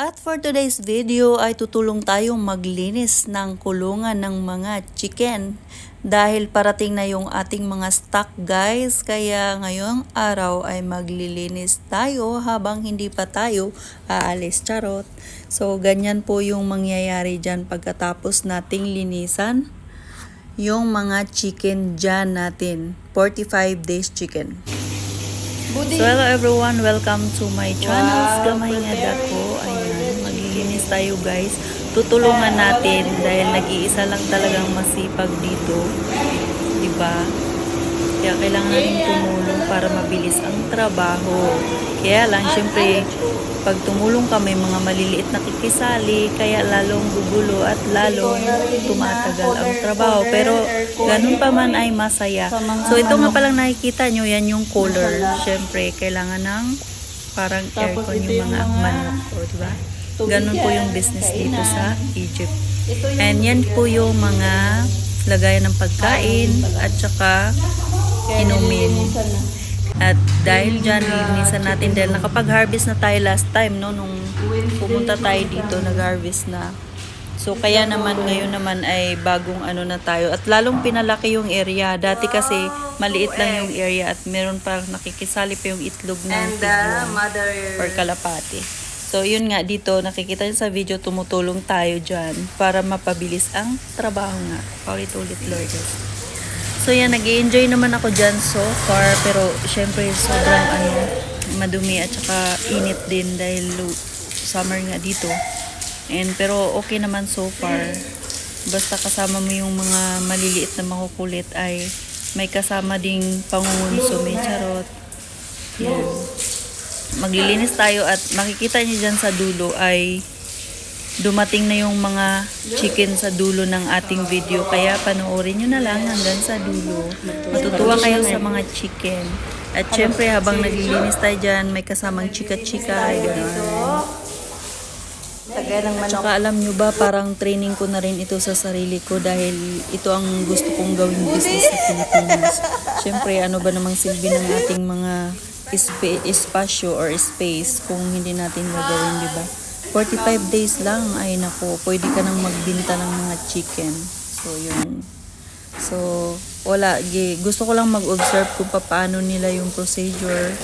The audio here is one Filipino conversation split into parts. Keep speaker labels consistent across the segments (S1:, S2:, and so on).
S1: At for today's video ay tutulong tayong maglinis ng kulungan ng mga chicken dahil parating na yung ating mga stock guys kaya ngayong araw ay maglilinis tayo habang hindi pa tayo aalis charot. So ganyan po yung mangyayari dyan pagkatapos nating linisan yung mga chicken dyan natin. 45 days chicken. So hello everyone, welcome to my channel. Gamay nga dako. Ayan, maglilinis tayo guys. Tutulungan natin dahil nag-iisa lang talagang masipag dito. 'Di ba? Kaya kailangan natin tumulong para mabilis ang trabaho. Kaya lang, syempre, pag tumulong ka, may mga maliliit na kikisali, kaya lalong gugulo at lalong tumatagal ang trabaho. Pero, ganun pa man ay masaya. So, ito nga palang nakikita nyo, yan yung color. Syempre, kailangan ng parang aircon yung mga manok. O, diba? Ganun po yung business dito sa Egypt. And yan po yung mga lagayan ng pagkain at saka inumin. At dahil dyan, linisan natin dahil nakapag-harvest na tayo last time, no? Nung pumunta tayo dito, nag-harvest na. So, kaya naman ngayon naman ay bagong ano na tayo. At lalong pinalaki yung area. Dati kasi maliit lang yung area at meron pa nakikisali pa yung itlog ng pigeon or kalapati. So, yun nga dito, nakikita nyo sa video, tumutulong tayo dyan para mapabilis ang trabaho nga. Paulit-ulit, Lord. So yan, nag enjoy naman ako dyan so far. Pero syempre sobrang ano, madumi at saka init din dahil summer nga dito. And pero okay naman so far. Basta kasama mo yung mga maliliit na makukulit ay may kasama ding pangungunso, may charot. Yan. Maglilinis tayo at makikita niyo dyan sa dulo ay dumating na yung mga chicken sa dulo ng ating video. Kaya panoorin nyo na lang hanggang sa dulo. Matutuwa kayo sa mga chicken. At syempre habang naglilinis tayo dyan, may kasamang chika-chika. At saka alam nyo ba, parang training ko na rin ito sa sarili ko dahil ito ang gusto kong gawing business sa Pilipinas. Syempre, ano ba namang silbi ng ating mga ispa- espasyo or space kung hindi natin gagawin, di ba? 45 days lang, ay nako, pwede ka nang magbinta ng mga chicken. So, yun. So, wala. Gusto ko lang mag-observe kung paano nila yung procedure.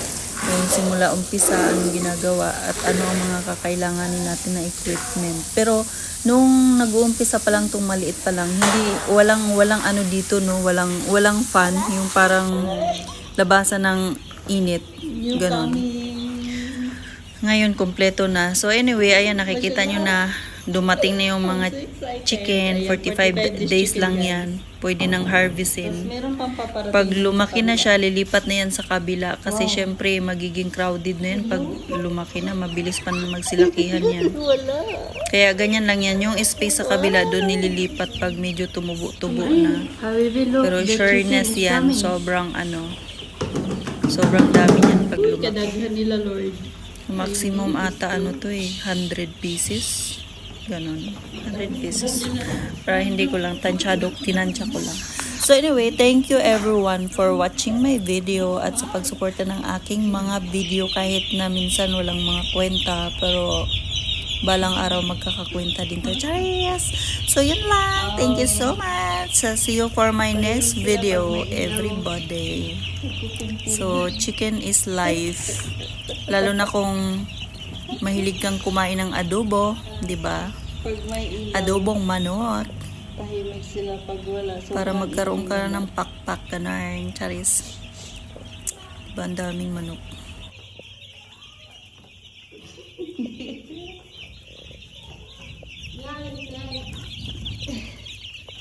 S1: Yung simula umpisa, anong ginagawa, at ano ang mga kakailanganin natin na equipment. Pero, nung nag-uumpisa pa lang, tong maliit pa lang, hindi, walang, walang ano dito, no? Walang, walang fan. Yung parang labasan ng init. Ganon. Ngayon, kompleto na. So, anyway, ayan, nakikita nyo na dumating na yung mga chicken. 45 days lang yan. Pwede nang harvestin. Pag lumaki na siya, lilipat na yan sa kabila. Kasi syempre, magiging crowded na yan. Pag lumaki na, mabilis pa na magsilakihan yan. Kaya ganyan lang yan. Yung space sa kabila, doon nililipat pag medyo tumubo-tubo na. Pero sureness yan, sobrang ano, sobrang dami yan pag lumaki.
S2: kadaghan nila, Lord.
S1: Maximum ata ano to eh, 100 pieces. Ganon. 100 pieces. Para hindi ko lang tansyado, tinansya ko lang. So anyway, thank you everyone for watching my video at sa pagsuporta ng aking mga video kahit na minsan walang mga kwenta pero balang araw magkakakwenta din to. Charis! So yun lang. Thank you so much. So, see you for my next video, everybody. So, chicken is life. Lalo na kung mahilig kang kumain ng adobo, 'di ba? Adobong manok
S2: tahimik sila pag wala.
S1: Para magkaroon ka ng pakpak ka na charis. Diba, ang daming manok.